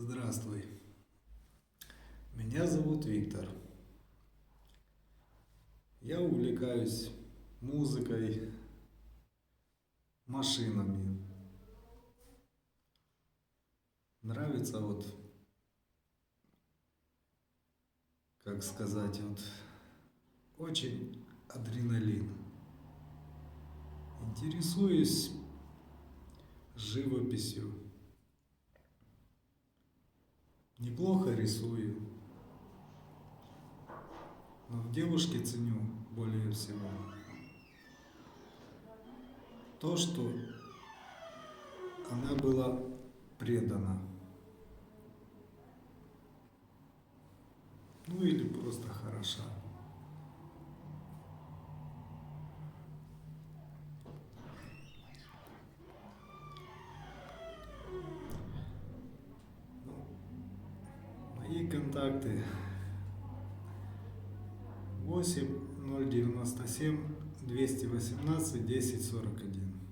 Здравствуй. Меня зовут Виктор. Я увлекаюсь музыкой, машинами. Нравится вот, как сказать, вот очень адреналин. Интересуюсь живописью. Неплохо рисую. Но в девушке ценю более всего то, что она была предана. Ну или просто хороша. Мои контакты 8 097 218 10 41.